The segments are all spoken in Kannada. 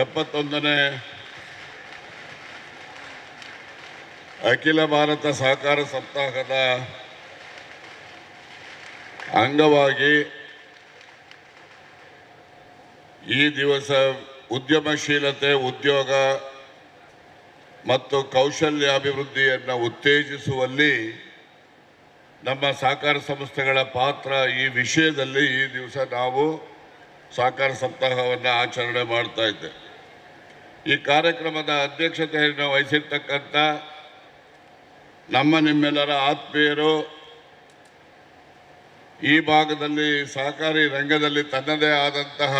ಎಪ್ಪತ್ತೊಂದನೇ ಅಖಿಲ ಭಾರತ ಸಹಕಾರ ಸಪ್ತಾಹದ ಅಂಗವಾಗಿ ಈ ದಿವಸ ಉದ್ಯಮಶೀಲತೆ, ಉದ್ಯೋಗ ಮತ್ತು ಕೌಶಲ್ಯಾಭಿವೃದ್ಧಿಯನ್ನು ಉತ್ತೇಜಿಸುವಲ್ಲಿ ನಮ್ಮ ಸಹಕಾರ ಸಂಸ್ಥೆಗಳ ಪಾತ್ರ ಈ ವಿಷಯದಲ್ಲಿ ಈ ದಿವಸ ನಾವು ಸಹಕಾರ ಸಪ್ತಾಹವನ್ನು ಆಚರಣೆ ಮಾಡ್ತಾ ಇದ್ದೇವೆ ಈ ಕಾರ್ಯಕ್ರಮದ ಅಧ್ಯಕ್ಷತೆಯನ್ನು ವಹಿಸಿರ್ತಕ್ಕಂಥ ನಮ್ಮ ನಿಮ್ಮೆಲ್ಲರ ಆತ್ಮೀಯರು ಈ ಭಾಗದಲ್ಲಿ ಸಹಕಾರಿ ರಂಗದಲ್ಲಿ ತನ್ನದೇ ಆದಂತಹ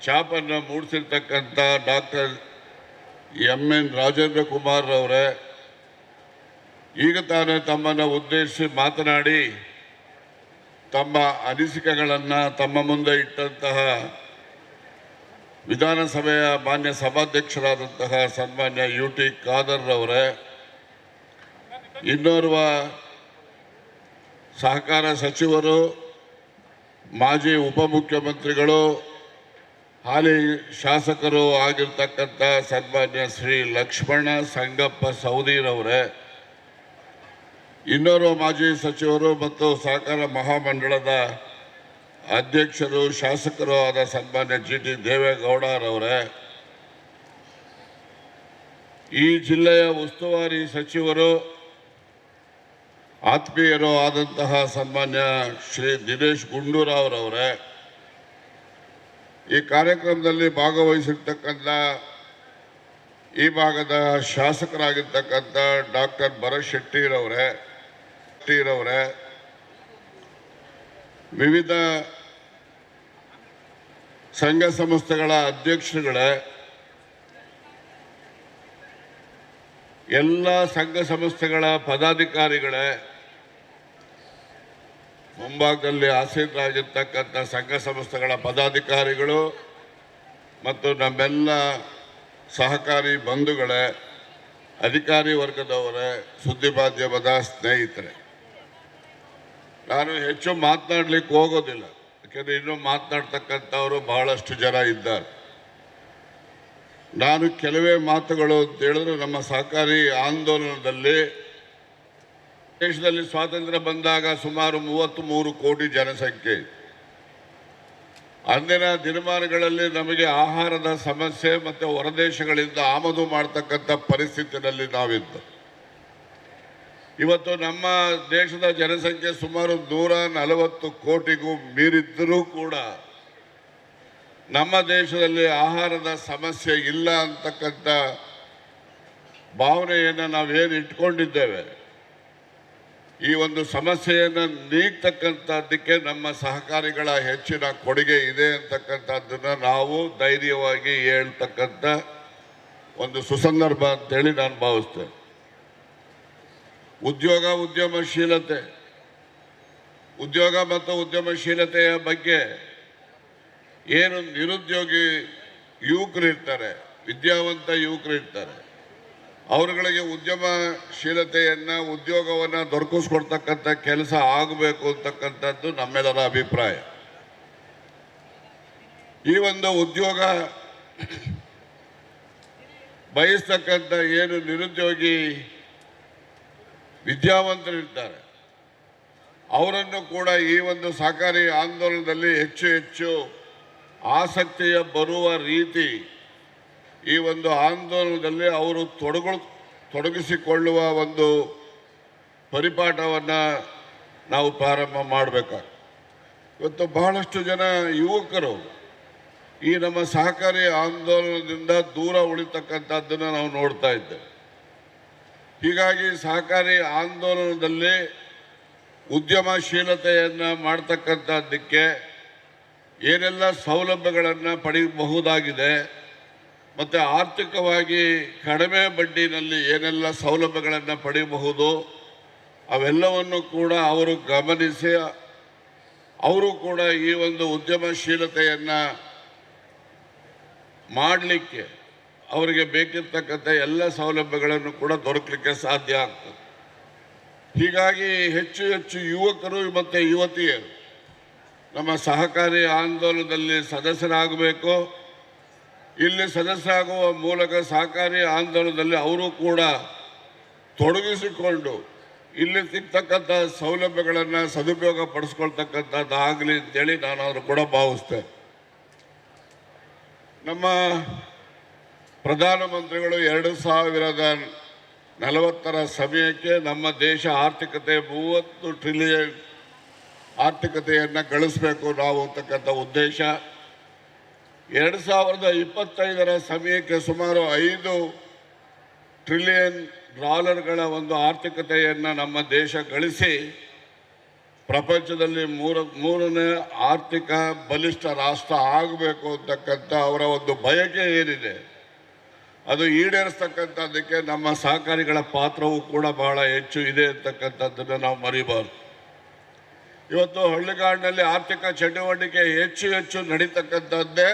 ಛಾಪನ್ನು ಮೂಡಿಸಿರ್ತಕ್ಕಂಥ doctor M N Rajendra Kumar ಅವರೇ ಈಗ ತಾನೇ ತಮ್ಮನ್ನು ಉದ್ದೇಶಿಸಿ ಮಾತನಾಡಿ ತಮ್ಮ ಅನಿಸಿಕೆಗಳನ್ನು ತಮ್ಮ ಮುಂದೆ ಇಟ್ಟಂತಹ ವಿಧಾನಸಭೆಯ ಮಾನ್ಯ ಸಭಾಧ್ಯಕ್ಷರಾದಂತಹ ಸನ್ಮಾನ್ಯ ಯು ಟಿ ಖಾದರ್ ರವರೇ, ಇನ್ನೋರ್ವ ಸಹಕಾರ ಸಚಿವರು, ಮಾಜಿ ಉಪಮುಖ್ಯಮಂತ್ರಿಗಳು, ಹಾಲಿ ಶಾಸಕರು ಆಗಿರ್ತಕ್ಕಂಥ ಸನ್ಮಾನ್ಯ ಶ್ರೀ ಲಕ್ಷ್ಮಣ ಸಂಗಪ್ಪ ಸೌದಿರವರೇ, ಇನ್ನೋರ್ವ ಮಾಜಿ ಸಚಿವರು ಮತ್ತು ಸಹಕಾರ ಮಹಾಮಂಡಳದ ಅಧ್ಯಕ್ಷರು ಶಾಸಕರು ಆದ ಸನ್ಮಾನ್ಯ ಜಿ ಟಿ ದೇವೇಗೌಡರವರೇ, ಈ ಜಿಲ್ಲೆಯ ಉಸ್ತುವಾರಿ ಸಚಿವರು, ಆತ್ಮೀಯರು ಆದಂತಹ ಸನ್ಮಾನ್ಯ ಶ್ರೀ ದಿನೇಶ್ ಗುಂಡೂರಾವ್ರವರೇ, ಈ ಕಾರ್ಯಕ್ರಮದಲ್ಲಿ ಭಾಗವಹಿಸಿರ್ತಕ್ಕಂಥ, ಈ ಭಾಗದ ಶಾಸಕರಾಗಿರ್ತಕ್ಕಂಥ ಡಾಕ್ಟರ್ ಭರತ್ ಶೆಟ್ಟಿರವರೇ ಶೆಟ್ಟಿರವರೇ ವಿವಿಧ ಸಂಘ ಸಂಸ್ಥೆಗಳ ಅಧ್ಯಕ್ಷರುಗಳೇ, ಎಲ್ಲ ಸಂಘ ಸಂಸ್ಥೆಗಳ ಪದಾಧಿಕಾರಿಗಳೇ, ಮುಂಭಾಗದಲ್ಲಿ ಆಸೀನರಾಗಿರ್ತಕ್ಕಂಥ ಸಂಘ ಸಂಸ್ಥೆಗಳ ಪದಾಧಿಕಾರಿಗಳು ಮತ್ತು ನಮ್ಮೆಲ್ಲ ಸಹಕಾರಿ ಬಂಧುಗಳೇ, ಅಧಿಕಾರಿ ವರ್ಗದವರೇ, ಸುದ್ದಿ ಮಾಧ್ಯಮದ ಸ್ನೇಹಿತರೆ. ನಾನು ಹೆಚ್ಚು ಮಾತನಾಡ್ಲಿಕ್ಕೆ ಹೋಗೋದಿಲ್ಲ. ಯಾಕೆಂದರೆ ಇನ್ನೂ ಮಾತನಾಡ್ತಕ್ಕಂಥವರು ಬಹಳಷ್ಟು ಜನ ಇದ್ದಾರೆ. ನಾನು ಕೆಲವೇ ಮಾತುಗಳು ಅಂತ ಹೇಳಿದ್ರೆ ನಮ್ಮ ಸಹಕಾರಿ ಆಂದೋಲನದಲ್ಲಿ ದೇಶದಲ್ಲಿ ಸ್ವಾತಂತ್ರ್ಯ ಬಂದಾಗ ಸುಮಾರು ಮೂವತ್ತ್ ಮೂರು ಕೋಟಿ ಜನಸಂಖ್ಯೆ. ಅಂದಿನ ದಿನಮಾನಗಳಲ್ಲಿ ನಮಗೆ ಆಹಾರದ ಸಮಸ್ಯೆ ಮತ್ತು ಹೊರದೇಶಗಳಿಂದ ಆಮದು ಮಾಡ್ತಕ್ಕಂಥ ಪರಿಸ್ಥಿತಿನಲ್ಲಿ ನಾವಿದ್ದು ಇವತ್ತು ನಮ್ಮ ದೇಶದ ಜನಸಂಖ್ಯೆ ಸುಮಾರು ನೂರ ನಲವತ್ತು ಕೋಟಿಗೂ ಮೀರಿದ್ದರೂ ಕೂಡ ನಮ್ಮ ದೇಶದಲ್ಲಿ ಆಹಾರದ ಸಮಸ್ಯೆ ಇಲ್ಲ ಅಂತಕ್ಕಂಥ ಭಾವನೆಯನ್ನು ನಾವೇನು ಇಟ್ಕೊಂಡಿದ್ದೇವೆ. ಈ ಒಂದು ಸಮಸ್ಯೆಯನ್ನು ನೀಗ್ತಕ್ಕಂಥದ್ದಕ್ಕೆ ನಮ್ಮ ಸಹಕಾರಿಗಳ ಹೆಚ್ಚಿನ ಕೊಡುಗೆ ಇದೆ ಅಂತಕ್ಕಂಥದ್ದನ್ನು ನಾವು ಧೈರ್ಯವಾಗಿ ಹೇಳ್ತಕ್ಕಂಥ ಒಂದು ಸುಸಂದರ್ಭ ಅಂತೇಳಿ ನಾನು ಭಾವಿಸ್ತೇನೆ. ಉದ್ಯೋಗ ಉದ್ಯಮಶೀಲತೆ. ಉದ್ಯೋಗ ಮತ್ತು ಉದ್ಯಮಶೀಲತೆಯ ಬಗ್ಗೆ ಏನು ನಿರುದ್ಯೋಗಿ ಯುವಕರು ಇರ್ತಾರೆ, ವಿದ್ಯಾವಂತ ಯುವಕರು ಇರ್ತಾರೆ, ಅವರುಗಳಿಗೆ ಉದ್ಯಮಶೀಲತೆಯನ್ನ, ಉದ್ಯೋಗವನ್ನ ದೊರಕಿಸ್ಕೊಡ್ತಕ್ಕಂಥ ಕೆಲಸ ಆಗಬೇಕು ಅಂತಕ್ಕಂಥದ್ದು ನಮ್ಮೆಲ್ಲರ ಅಭಿಪ್ರಾಯ. ಈ ಒಂದು ಉದ್ಯೋಗ ಬಯಸ್ತಕ್ಕಂಥ ಏನು ನಿರುದ್ಯೋಗಿ ವಿದ್ಯಾವಂತರಿರ್ತಾರೆ ಅವರನ್ನು ಕೂಡ ಈ ಒಂದು ಸಹಕಾರಿ ಆಂದೋಲನದಲ್ಲಿ ಹೆಚ್ಚು ಹೆಚ್ಚು ಆಸಕ್ತಿಯ ಬರುವ ರೀತಿ ಈ ಒಂದು ಆಂದೋಲನದಲ್ಲಿ ಅವರು ತೊಡಗು ತೊಡಗಿಸಿಕೊಳ್ಳುವ ಒಂದು ಪರಿಪಾಠವನ್ನು ನಾವು ಪ್ರಾರಂಭ ಮಾಡಬೇಕಾಗ್ತದೆ ಇವತ್ತು ಬಹಳಷ್ಟು ಜನ ಯುವಕರು ಈ ನಮ್ಮ ಸಹಕಾರಿ ಆಂದೋಲನದಿಂದ ದೂರ ಉಳಿತಕ್ಕಂಥದ್ದನ್ನು ನಾವು ನೋಡ್ತಾ ಇದ್ದೇವೆ. ಹೀಗಾಗಿ ಸಹಕಾರಿ ಆಂದೋಲನದಲ್ಲಿ ಉದ್ಯಮಶೀಲತೆಯನ್ನು ಮಾಡ್ತಕ್ಕಂಥದ್ದಕ್ಕೆ ಏನೆಲ್ಲ ಸೌಲಭ್ಯಗಳನ್ನು ಪಡೆಯಬಹುದಾಗಿದೆ, ಮತ್ತು ಆರ್ಥಿಕವಾಗಿ ಕಡಿಮೆ ಬಡ್ಡಿನಲ್ಲಿ ಏನೆಲ್ಲ ಸೌಲಭ್ಯಗಳನ್ನು ಪಡೆಯಬಹುದು, ಅವೆಲ್ಲವನ್ನು ಕೂಡ ಅವರು ಗಮನಿಸಿ, ಅವರು ಕೂಡ ಈ ಒಂದು ಉದ್ಯಮಶೀಲತೆಯನ್ನು ಮಾಡಲಿಕ್ಕೆ ಅವರಿಗೆ ಬೇಕಿರ್ತಕ್ಕಂಥ ಎಲ್ಲ ಸೌಲಭ್ಯಗಳನ್ನು ಕೂಡ ದೊರಕಲಿಕ್ಕೆ ಸಾಧ್ಯ ಆಗ್ತದೆ. ಹೀಗಾಗಿ ಹೆಚ್ಚು ಹೆಚ್ಚು ಯುವಕರು ಮತ್ತು ಯುವತಿಯರು ನಮ್ಮ ಸಹಕಾರಿ ಆಂದೋಲನದಲ್ಲಿ ಸದಸ್ಯರಾಗಬೇಕು. ಇಲ್ಲಿ ಸದಸ್ಯರಾಗುವ ಮೂಲಕ ಸಹಕಾರಿ ಆಂದೋಲನದಲ್ಲಿ ಅವರು ಕೂಡ ತೊಡಗಿಸಿಕೊಂಡು ಇಲ್ಲಿ ಸಿಗ್ತಕ್ಕಂಥ ಸೌಲಭ್ಯಗಳನ್ನು ಸದುಪಯೋಗ ಪಡಿಸ್ಕೊಳ್ತಕ್ಕಂಥದ್ದಾಗಲಿ ಅಂತೇಳಿ ನಾನು ಅವರು ಕೂಡ ಭಾವಿಸ್ತೇನೆ. ನಮ್ಮ ಪ್ರಧಾನಮಂತ್ರಿಗಳು ಎರಡು ಸಾವಿರದ ನಲವತ್ತರ ಸಮಯಕ್ಕೆ ನಮ್ಮ ದೇಶ ಆರ್ಥಿಕತೆ ಮೂವತ್ತು ಟ್ರಿಲಿಯನ್ ಆರ್ಥಿಕತೆಯನ್ನು ಗಳಿಸಬೇಕು ನಾವು ಅಂತಕ್ಕಂಥ ಉದ್ದೇಶ. ಎರಡು ಸಾವಿರದ ಇಪ್ಪತ್ತೈದರ ಸಮಯಕ್ಕೆ ಸುಮಾರು ಐದು ಟ್ರಿಲಿಯನ್ ಡಾಲರ್ಗಳ ಒಂದು ಆರ್ಥಿಕತೆಯನ್ನು ನಮ್ಮ ದೇಶ ಗಳಿಸಿ ಪ್ರಪಂಚದಲ್ಲಿ ಮೂರ, ಮೂರನೇ ಆರ್ಥಿಕ ಬಲಿಷ್ಠ ರಾಷ್ಟ್ರ ಆಗಬೇಕು ಅಂತಕ್ಕಂಥ ಅವರ ಒಂದು ಬಯಕೆ ಏನಿದೆ? ಅದು ಈಡೇರಿಸ್ತಕ್ಕಂಥದ್ದಕ್ಕೆ ನಮ್ಮ ಸಹಕಾರಿಗಳ ಪಾತ್ರವೂ ಕೂಡ ಬಹಳ ಹೆಚ್ಚು ಇದೆ ಅಂತಕ್ಕಂಥದ್ದನ್ನು ನಾವು ಮರಿಬಾರ್ದು. ಇವತ್ತು ಹಳ್ಳಿಗಾಡಿನಲ್ಲಿ ಆರ್ಥಿಕ ಚಟುವಟಿಕೆ ಹೆಚ್ಚು ಹೆಚ್ಚು ನಡೀತಕ್ಕಂಥದ್ದೇ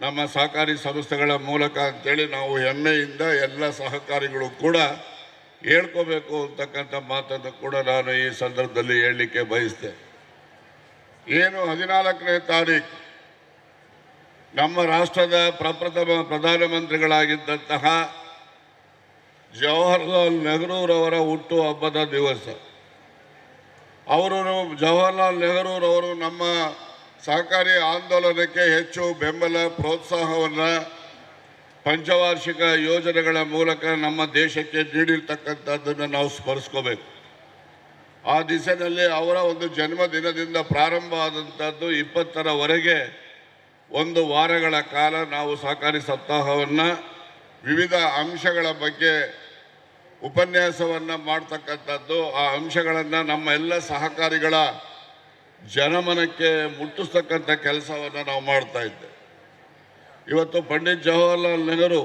ನಮ್ಮ ಸಹಕಾರಿ ಸಂಸ್ಥೆಗಳ ಮೂಲಕ ಅಂತೇಳಿ ನಾವು ಹೆಮ್ಮೆಯಿಂದ ಎಲ್ಲ ಸಹಕಾರಿಗಳು ಕೂಡ ಹೇಳ್ಕೋಬೇಕು ಅಂತಕ್ಕಂಥ ಮಾತನ್ನು ಕೂಡ ನಾನು ಈ ಸಂದರ್ಭದಲ್ಲಿ ಹೇಳಲಿಕ್ಕೆ ಬಯಸ್ತೆ ಏನು ಹದಿನಾಲ್ಕನೇ ತಾರೀಕು ನಮ್ಮ ರಾಷ್ಟ್ರದ ಪ್ರಪ್ರಥಮ ಪ್ರಧಾನಮಂತ್ರಿಗಳಾಗಿದ್ದಂತಹ ಜವಾಹರ್ಲಾಲ್ ನೆಹರೂರವರ ಹುಟ್ಟು ಹಬ್ಬದ ದಿವಸ. ಅವರು ಜವಾಹರ್ಲಾಲ್ ನೆಹರೂರವರು ನಮ್ಮ ಸಹಕಾರಿ ಆಂದೋಲನಕ್ಕೆ ಹೆಚ್ಚು ಬೆಂಬಲ, ಪ್ರೋತ್ಸಾಹವನ್ನು ಪಂಚವಾರ್ಷಿಕ ಯೋಜನೆಗಳ ಮೂಲಕ ನಮ್ಮ ದೇಶಕ್ಕೆ ನೀಡಿರ್ತಕ್ಕಂಥದ್ದನ್ನು ನಾವು ಸ್ಮರಿಸ್ಕೋಬೇಕು. ಆ ದಿಸೆಯಲ್ಲಿ ಅವರ ಒಂದು ಜನ್ಮದಿನದಿಂದ ಪ್ರಾರಂಭ ಆದಂಥದ್ದು ಇಪ್ಪತ್ತರವರೆಗೆ ಒಂದು ವಾರಗಳ ಕಾಲ ನಾವು ಸಹಕಾರಿ ಸಪ್ತಾಹವನ್ನು ವಿವಿಧ ಅಂಶಗಳ ಬಗ್ಗೆ ಉಪನ್ಯಾಸವನ್ನು ಮಾಡ್ತಕ್ಕಂಥದ್ದು ಆ ಅಂಶಗಳನ್ನು ನಮ್ಮ ಎಲ್ಲ ಸಹಕಾರಿಗಳ ಜನಮನಕ್ಕೆ ಮುಟ್ಟಿಸ್ತಕ್ಕಂಥ ಕೆಲಸವನ್ನು ನಾವು ಮಾಡ್ತಾ ಇದ್ದೆ ಇವತ್ತು ಪಂಡಿತ್ ಜವಾಹರ್ಲಾಲ್ ನೆಹರು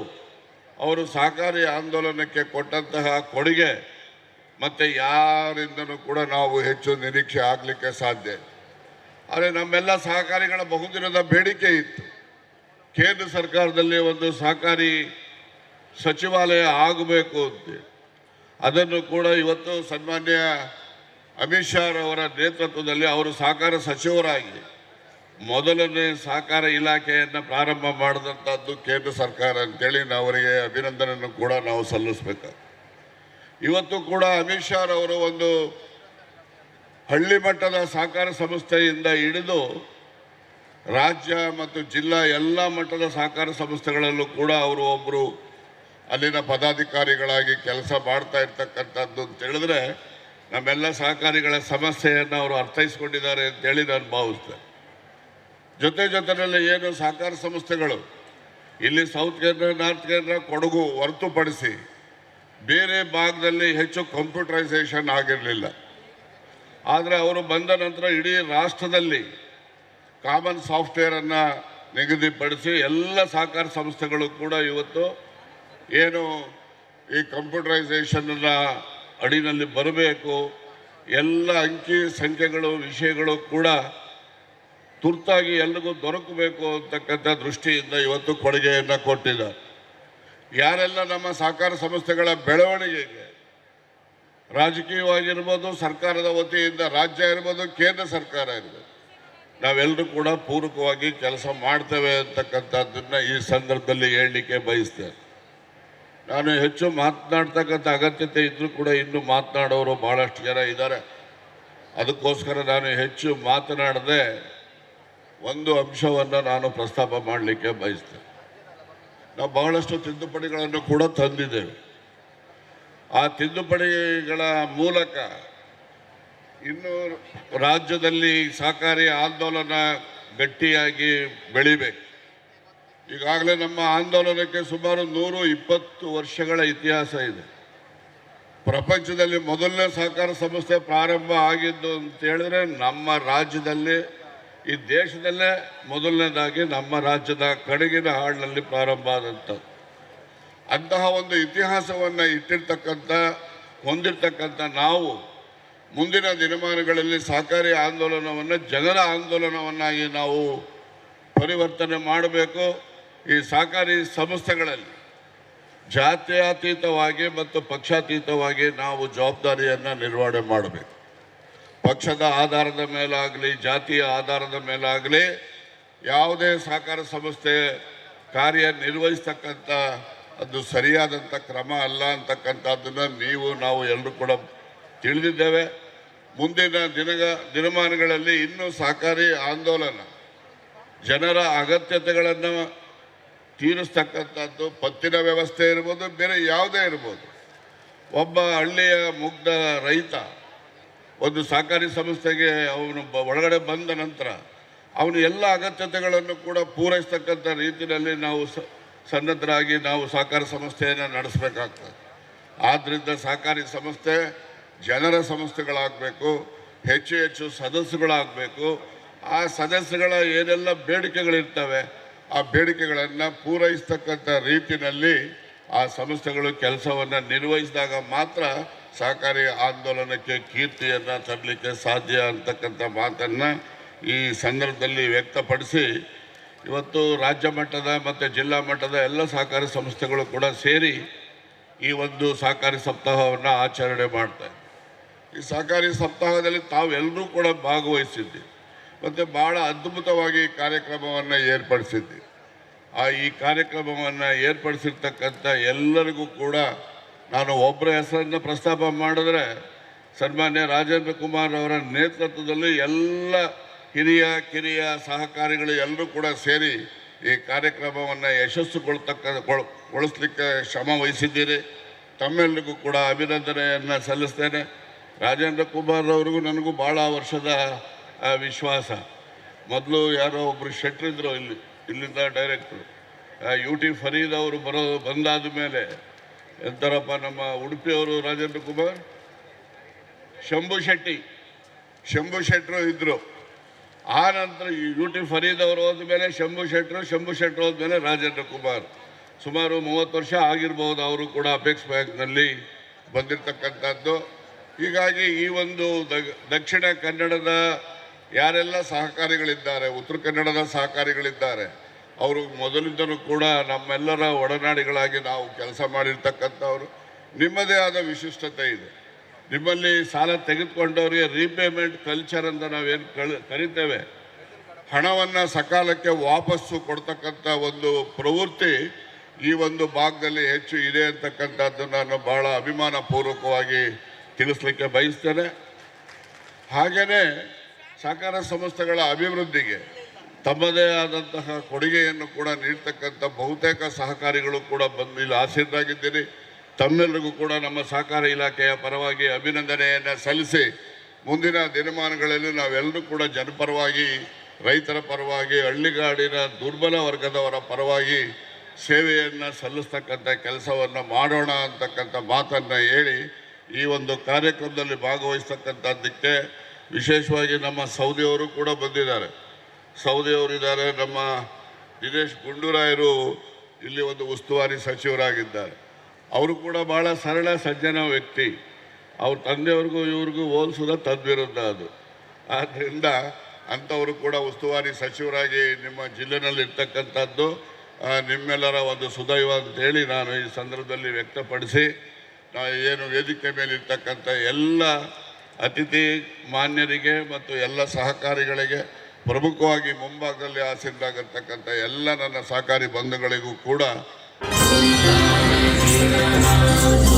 ಅವರು ಸಹಕಾರಿ ಆಂದೋಲನಕ್ಕೆ ಕೊಟ್ಟಂತಹ ಕೊಡುಗೆ ಮತ್ತು ಯಾರಿಂದನೂ ಕೂಡ ನಾವು ಹೆಚ್ಚು ನಿರೀಕ್ಷೆ ಆಗಲಿಕ್ಕೆ ಸಾಧ್ಯ. ಆದರೆ ನಮ್ಮೆಲ್ಲ ಸಹಕಾರಿಗಳ ಬಹುದಿನದ ಬೇಡಿಕೆ ಇತ್ತು. ಕೇಂದ್ರ ಸರ್ಕಾರದಲ್ಲಿ ಒಂದು ಸಹಕಾರಿ ಸಚಿವಾಲಯ ಆಗಬೇಕು ಅಂತ. ಅದನ್ನು ಕೂಡ ಇವತ್ತು ಸನ್ಮಾನ್ಯ ಅಮಿತ್ ಶಾ ಅವರ ನೇತೃತ್ವದಲ್ಲಿ ಅವರು ಸಹಕಾರ ಸಚಿವರಾಗಿ ಮೊದಲನೇ ಸಹಕಾರ ಇಲಾಖೆಯನ್ನು ಪ್ರಾರಂಭ ಮಾಡಿದಂಥದ್ದು ಕೇಂದ್ರ ಸರ್ಕಾರ ಅಂತೇಳಿ ನಾವು ಅವರಿಗೆ ಅಭಿನಂದನೆಯನ್ನು ಕೂಡ ನಾವು ಸಲ್ಲಿಸಬೇಕು ಇವತ್ತು ಕೂಡ ಅಮಿತ್ ಶಾ ಅವರು ಒಂದು ಹಳ್ಳಿ ಮಟ್ಟದ ಸಹಕಾರ ಸಂಸ್ಥೆಯಿಂದ ಹಿಡಿದು ರಾಜ್ಯ ಮತ್ತು ಜಿಲ್ಲಾ ಎಲ್ಲ ಮಟ್ಟದ ಸಹಕಾರ ಸಂಸ್ಥೆಗಳಲ್ಲೂ ಕೂಡ ಅವರು ಒಬ್ಬರು ಅಲ್ಲಿನ ಪದಾಧಿಕಾರಿಗಳಾಗಿ ಕೆಲಸ ಮಾಡ್ತಾ ಇರ್ತಕ್ಕಂಥದ್ದು ಅಂತ ಹೇಳಿದ್ರೆ ನಮ್ಮೆಲ್ಲ ಸಹಕಾರಿಗಳ ಸಮಸ್ಯೆಯನ್ನು ಅವರು ಅರ್ಥೈಸ್ಕೊಂಡಿದ್ದಾರೆ ಅಂತೇಳಿ ನಾನು ಭಾವಿಸ್ತೇನೆ. ಜೊತೆ ಜೊತೆಯಲ್ಲಿ ಏನು ಸಹಕಾರ ಸಂಸ್ಥೆಗಳು, ಇಲ್ಲಿ ಸೌತ್ ಕೇಂದ್ರ ನಾರ್ತ್ ಕೇಂದ್ರ ಕೊಡಗು ಹೊರತುಪಡಿಸಿ ಬೇರೆ ಭಾಗದಲ್ಲಿ ಹೆಚ್ಚು ಕಂಪ್ಯೂಟರೈಸೇಷನ್ ಆಗಿರಲಿಲ್ಲ. ಆದರೆ ಅವರು ಬಂದ ನಂತರ ಇಡೀ ರಾಷ್ಟ್ರದಲ್ಲಿ ಕಾಮನ್ ಸಾಫ್ಟ್ವೇರನ್ನು ನಿಗದಿಪಡಿಸಿ ಎಲ್ಲ ಸಹಕಾರ ಸಂಸ್ಥೆಗಳು ಕೂಡ ಇವತ್ತು ಏನು ಈ ಕಂಪ್ಯೂಟರೈಸೇಷನ್ನ ಅಡಿನಲ್ಲಿ ಬರಬೇಕು, ಎಲ್ಲ ಅಂಕಿ ಸಂಖ್ಯೆಗಳು, ವಿಷಯಗಳು ಕೂಡ ತುರ್ತಾಗಿ ಎಲ್ರಿಗೂ ದೊರಕಬೇಕು ಅಂತಕ್ಕಂಥ ದೃಷ್ಟಿಯಿಂದ ಇವತ್ತು ಕೊಡುಗೆಯನ್ನು ಕೊಟ್ಟಿದ್ದಾರೆ. ಯಾರೆಲ್ಲ ನಮ್ಮ ಸಹಕಾರ ಸಂಸ್ಥೆಗಳ ಬೆಳವಣಿಗೆಗೆ ರಾಜಕೀಯವಾಗಿರ್ಬೋದು ಸರ್ಕಾರದ ವತಿಯಿಂದ ರಾಜ್ಯ ಇರ್ಬೋದು, ಕೇಂದ್ರ ಸರ್ಕಾರ ಇರ್ಬೋದು ನಾವೆಲ್ಲರೂ ಕೂಡ ಪೂರಕವಾಗಿ ಕೆಲಸ ಮಾಡ್ತೇವೆ ಅಂತಕ್ಕಂಥದ್ದನ್ನು ಈ ಸಂದರ್ಭದಲ್ಲಿ ಹೇಳಲಿಕ್ಕೆ ಬಯಸ್ತೇನೆ. ನಾನು ಹೆಚ್ಚು ಮಾತನಾಡ್ತಕ್ಕಂಥ ಅಗತ್ಯತೆ ಇದ್ದರೂ ಕೂಡ ಇನ್ನೂ ಮಾತನಾಡೋರು ಭಾಳಷ್ಟು ಜನ ಇದ್ದಾರೆ. ಅದಕ್ಕೋಸ್ಕರ ನಾನು ಹೆಚ್ಚು ಮಾತನಾಡದೆ ಒಂದು ಅಂಶವನ್ನು ನಾನು ಪ್ರಸ್ತಾಪ ಮಾಡಲಿಕ್ಕೆ ಬಯಸ್ತೇನೆ. ನಾವು ಬಹಳಷ್ಟು ತಿದ್ದುಪಡಿಗಳನ್ನು ಕೂಡ ತಂದಿದ್ದೇವೆ. ಆ ತಿದ್ದುಪಡಿಗಳ ಮೂಲಕ ಇನ್ನು ರಾಜ್ಯದಲ್ಲಿ ಸಹಕಾರಿ ಆಂದೋಲನ ಗಟ್ಟಿಯಾಗಿ ಬೆಳಿಬೇಕು. ಈಗಾಗಲೇ ನಮ್ಮ ಆಂದೋಲನಕ್ಕೆ ಸುಮಾರು ನೂರು ಇಪ್ಪತ್ತು ವರ್ಷಗಳ ಇತಿಹಾಸ ಇದೆ. ಪ್ರಪಂಚದಲ್ಲಿ ಮೊದಲನೇ ಸಹಕಾರ ಸಂಸ್ಥೆ ಪ್ರಾರಂಭ ಆಗಿದ್ದು ಅಂತೇಳಿದ್ರೆ ನಮ್ಮ ರಾಜ್ಯದಲ್ಲಿ, ಈ ದೇಶದಲ್ಲೇ ಮೊದಲನೇದಾಗಿ ನಮ್ಮ ರಾಜ್ಯದ ಕಡೆಗಿನ ಹಾಡಿನಲ್ಲಿ ಪ್ರಾರಂಭ ಆದಂಥದ್ದು. ಅಂತಹ ಒಂದು ಇತಿಹಾಸವನ್ನು ಇಟ್ಟಿರ್ತಕ್ಕಂಥ, ಹೊಂದಿರ್ತಕ್ಕಂಥ ನಾವು ಮುಂದಿನ ದಿನಮಾನಗಳಲ್ಲಿ ಸಹಕಾರಿ ಆಂದೋಲನವನ್ನು, ಜನರ ಆಂದೋಲನವನ್ನಾಗಿ ನಾವು ಪರಿವರ್ತನೆ ಮಾಡಬೇಕು. ಈ ಸಹಕಾರಿ ಸಂಸ್ಥೆಗಳಲ್ಲಿ ಜಾತ್ಯತೀತವಾಗಿ ಮತ್ತು ಪಕ್ಷಾತೀತವಾಗಿ ನಾವು ಜವಾಬ್ದಾರಿಯನ್ನು ನಿರ್ವಹಣೆ ಮಾಡಬೇಕು. ಪಕ್ಷದ ಆಧಾರದ ಮೇಲಾಗಲಿ, ಜಾತಿಯ ಆಧಾರದ ಮೇಲಾಗಲಿ, ಯಾವುದೇ ಸಹಕಾರ ಸಂಸ್ಥೆ ಕಾರ್ಯನಿರ್ವಹಿಸ್ತಕ್ಕಂಥ ಅದು ಸರಿಯಾದಂಥ ಕ್ರಮ ಅಲ್ಲ ಅಂತಕ್ಕಂಥದ್ದನ್ನು ನೀವು, ನಾವು ಎಲ್ಲರೂ ಕೂಡ ತಿಳಿದಿದ್ದೇವೆ. ಮುಂದಿನ ದಿನಗ, ದಿನಮಾನಗಳಲ್ಲಿ ಇನ್ನೂ ಸಹಕಾರಿ ಆಂದೋಲನ, ಜನರ ಅಗತ್ಯತೆಗಳನ್ನು ತೀರಿಸ್ತಕ್ಕಂಥದ್ದು, ಪತ್ತಿನ ವ್ಯವಸ್ಥೆ ಇರ್ಬೋದು, ಬೇರೆ ಯಾವುದೇ ಇರ್ಬೋದು. ಒಬ್ಬ ಹಳ್ಳಿಯ ಮುಗ್ಧ ರೈತ, ಒಂದು ಸಹಕಾರಿ ಸಂಸ್ಥೆಗೆ ಅವನು ಒಳಗಡೆ ಬಂದ ನಂತರ ಅವನು ಎಲ್ಲ ಅಗತ್ಯತೆಗಳನ್ನು ಕೂಡ ಪೂರೈಸ್ತಕ್ಕಂಥ ರೀತಿಯಲ್ಲಿ ನಾವು ಸನ್ನದ್ಧರಾಗಿ ನಾವು ಸಹಕಾರ ಸಂಸ್ಥೆಯನ್ನು ನಡೆಸಬೇಕಾಗ್ತದೆ. ಆದ್ದರಿಂದ ಸಹಕಾರಿ ಸಂಸ್ಥೆ ಜನರ ಸಂಸ್ಥೆಗಳಾಗಬೇಕು ಹೆಚ್ಚು ಹೆಚ್ಚು ಸದಸ್ಯಗಳಾಗಬೇಕು ಆ ಸದಸ್ಯಗಳ ಏನೆಲ್ಲ ಬೇಡಿಕೆಗಳಿರ್ತವೆ, ಆ ಬೇಡಿಕೆಗಳನ್ನು ಪೂರೈಸ್ತಕ್ಕಂಥ ರೀತಿಯಲ್ಲಿ ಆ ಸಂಸ್ಥೆಗಳು ಕೆಲಸವನ್ನು ನಿರ್ವಹಿಸಿದಾಗ ಮಾತ್ರ ಸಹಕಾರಿ ಆಂದೋಲನಕ್ಕೆ ಕೀರ್ತಿಯನ್ನು ತರಲಿಕ್ಕೆ ಸಾಧ್ಯ ಅಂತಕ್ಕಂಥ ಮಾತನ್ನು ಈ ಸಂದರ್ಭದಲ್ಲಿ ವ್ಯಕ್ತಪಡಿಸಿ ಇವತ್ತು ರಾಜ್ಯ ಮಟ್ಟದ ಮತ್ತು ಜಿಲ್ಲಾ ಮಟ್ಟದ ಎಲ್ಲ ಸಹಕಾರಿ ಸಂಸ್ಥೆಗಳು ಕೂಡ ಸೇರಿ ಈ ಒಂದು ಸಹಕಾರಿ ಸಪ್ತಾಹವನ್ನು ಆಚರಣೆ ಮಾಡ್ತಾ ಈ ಸಹಕಾರಿ ಸಪ್ತಾಹದಲ್ಲಿ ತಾವೆಲ್ಲರೂ ಕೂಡ ಭಾಗವಹಿಸಿದ್ದೆ ಮತ್ತು ಭಾಳ ಅದ್ಭುತವಾಗಿ ಕಾರ್ಯಕ್ರಮವನ್ನು ಏರ್ಪಡಿಸಿದ್ವಿ. ಆ ಈ ಕಾರ್ಯಕ್ರಮವನ್ನು ಏರ್ಪಡಿಸಿರ್ತಕ್ಕಂಥ ಎಲ್ಲರಿಗೂ ಕೂಡ ನಾನು ಒಬ್ಬರ ಹೆಸರನ್ನು ಪ್ರಸ್ತಾಪ ಮಾಡಿದ್ರೆ ಸನ್ಮಾನ್ಯ ರಾಜೇಂದ್ರ ಕುಮಾರ್ ಅವರ ನೇತೃತ್ವದಲ್ಲಿ ಎಲ್ಲ ಹಿರಿಯ, ಕಿರಿಯ ಸಹಕಾರಿಗಳು ಎಲ್ಲರೂ ಕೂಡ ಸೇರಿ ಈ ಕಾರ್ಯಕ್ರಮವನ್ನು ಯಶಸ್ಸುಗೊಳ್ತಕ್ಕ, ಗೊಳ್- ಗೊಳಿಸ್ಲಿಕ್ಕೆ ಶ್ರಮ ವಹಿಸಿದ್ದೀರಿ. ತಮ್ಮೆಲ್ಲರಿಗೂ ಕೂಡ ಅಭಿನಂದನೆಯನ್ನು ಸಲ್ಲಿಸ್ತೇನೆ. ರಾಜೇಂದ್ರ ಕುಮಾರ್ ಅವರಿಗೂ ನನಗೂ ಭಾಳ ವರ್ಷದ ವಿಶ್ವಾಸ. ಮೊದಲು ಯಾರೋ ಒಬ್ಬರು ಶೆಟ್ರಿದ್ರು ಇಲ್ಲಿ, ಇಲ್ಲಿಂದ ಡೈರೆಕ್ಟ್ರು. ಯು ಟಿ ಫರೀದ್ ಅವರು ಬರೋ, ಬಂದಾದ ಮೇಲೆ ಎಂತಾರಪ್ಪ ನಮ್ಮ ಉಡುಪಿಯವರು ರಾಜೇಂದ್ರ ಕುಮಾರ್? ಶಂಭು ಶೆಟ್ಟಿ. ಶಂಭು ಶೆಟ್ಟರು ಇದ್ದರು ಆ ನಂತರ ಯು ಫರೀದ್ ಅವರು ಹೋದ್ಮೇಲೆ ಶಂಭು ಶೆಟ್ಟರು ಶಂಭು ಶೆಟ್ಟರು ಹೋದ್ಮೇಲೆ ರಾಜೇಂದ್ರ ಕುಮಾರ್. ಸುಮಾರು ಮೂವತ್ತು ವರ್ಷ ಆಗಿರ್ಬೋದು ಅವರು ಕೂಡ ಅಪೆಕ್ಸ್ ಬ್ಯಾಂಕ್ನಲ್ಲಿ ಬಂದಿರತಕ್ಕಂಥದ್ದು. ಹೀಗಾಗಿ ಈ ಒಂದು ದಕ್ಷಿಣ ಕನ್ನಡದ ಯಾರೆಲ್ಲ ಸಹಕಾರಿಗಳಿದ್ದಾರೆ, ಉತ್ತರ ಕನ್ನಡದ ಸಹಕಾರಿಗಳಿದ್ದಾರೆ, ಅವರು ಮೊದಲಿಂದಲೂ ಕೂಡ ನಮ್ಮೆಲ್ಲರ ಒಡನಾಡಿಗಳಾಗಿ ನಾವು ಕೆಲಸ ಮಾಡಿರ್ತಕ್ಕಂಥವ್ರು. ನಿಮ್ಮದೇ ಆದ ವಿಶಿಷ್ಟತೆ ಇದೆ. ನಿಮ್ಮಲ್ಲಿ ಸಾಲ ತೆಗೆದುಕೊಂಡವರಿಗೆ ರೀಪೇಮೆಂಟ್ ಕಲ್ಚರ್ ಅಂತ ನಾವೇನು ಕರಿತೇವೆ. ಹಣವನ್ನು ಸಕಾಲಕ್ಕೆ ವಾಪಸ್ಸು ಕೊಡ್ತಕ್ಕಂಥ ಒಂದು ಪ್ರವೃತ್ತಿ ಈ ಒಂದು ಭಾಗದಲ್ಲಿ ಹೆಚ್ಚು ಇದೆ ಅಂತಕ್ಕಂಥದ್ದು ನಾನು ಬಹಳ ಅಭಿಮಾನಪೂರ್ವಕವಾಗಿ ತಿಳಿಸ್ಲಿಕ್ಕೆ ಬಯಸ್ತೇನೆ. ಹಾಗೆಯೇ ಸಹಕಾರ ಸಂಸ್ಥೆಗಳ ಅಭಿವೃದ್ಧಿಗೆ ತಮ್ಮದೇ ಆದಂತಹ ಕೊಡುಗೆಯನ್ನು ಕೂಡ ನೀಡ್ತಕ್ಕಂಥ ಬಹುತೇಕ ಸಹಕಾರಿಗಳು ಕೂಡ ಬಂದು, ಇಲ್ಲಿ ಆಸೀನರಾಗಿದ್ದೀರಿ. ತಮ್ಮೆಲ್ಲರಿಗೂ ಕೂಡ ನಮ್ಮ ಸಹಕಾರ ಇಲಾಖೆಯ ಪರವಾಗಿ ಅಭಿನಂದನೆಯನ್ನು ಸಲ್ಲಿಸಿ ಮುಂದಿನ ದಿನಮಾನಗಳಲ್ಲಿ ನಾವೆಲ್ಲರೂ ಕೂಡ ಜನಪರವಾಗಿ, ರೈತರ ಪರವಾಗಿ, ಹಳ್ಳಿಗಾಡಿನ ದುರ್ಬಲ ವರ್ಗದವರ ಪರವಾಗಿ ಸೇವೆಯನ್ನು ಸಲ್ಲಿಸ್ತಕ್ಕಂಥ ಕೆಲಸವನ್ನು ಮಾಡೋಣ ಅಂತಕ್ಕಂಥ ಮಾತನ್ನು ಹೇಳಿ ಈ ಒಂದು ಕಾರ್ಯಕ್ರಮದಲ್ಲಿ ಭಾಗವಹಿಸ್ತಕ್ಕಂಥದ್ದಕ್ಕೆ ವಿಶೇಷವಾಗಿ ನಮ್ಮ ಸೌದಿಯವರು ಕೂಡ ಬಂದಿದ್ದಾರೆ. ಸೌದಿಯವರಿದ್ದಾರೆ ನಮ್ಮ ದಿನೇಶ್ ಗುಂಡೂರಾಯರು ಇಲ್ಲಿ ಒಂದು ಉಸ್ತುವಾರಿ ಸಚಿವರಾಗಿದ್ದಾರೆ. ಅವರು ಕೂಡ ಭಾಳ ಸರಳ ಸಜ್ಜನ ವ್ಯಕ್ತಿ. ಅವ್ರ ತಂದೆಯವ್ರಿಗೂ ಇವ್ರಿಗೂ ಹೋಲಿಸಿದ ತದ್ವಿರುದ್ಧ ಅದು. ಆದ್ದರಿಂದ ಅಂಥವರು ಕೂಡ ಉಸ್ತುವಾರಿ ಸಚಿವರಾಗಿ ನಿಮ್ಮ ಜಿಲ್ಲೆನಲ್ಲಿ ಇರ್ತಕ್ಕಂಥದ್ದು ನಿಮ್ಮೆಲ್ಲರ ಒಂದು ಸುದೈವ ಅಂತೇಳಿ ನಾನು ಈ ಸಂದರ್ಭದಲ್ಲಿ ವ್ಯಕ್ತಪಡಿಸಿ ಏನು ವೇದಿಕೆ ಮೇಲೆ ಇರ್ತಕ್ಕಂಥ ಎಲ್ಲ ಅತಿಥಿ ಮಾನ್ಯರಿಗೆ ಮತ್ತು ಎಲ್ಲ ಸಹಕಾರಿಗಳಿಗೆ ಪ್ರಮುಖವಾಗಿ ಮುಂಭಾಗದಲ್ಲಿ ಆಸೀನರಾಗಿರ್ತಕ್ಕಂಥ ಎಲ್ಲ ನನ್ನ ಸಹಕಾರಿ ಬಂಧುಗಳಿಗೂ ಕೂಡ ಆ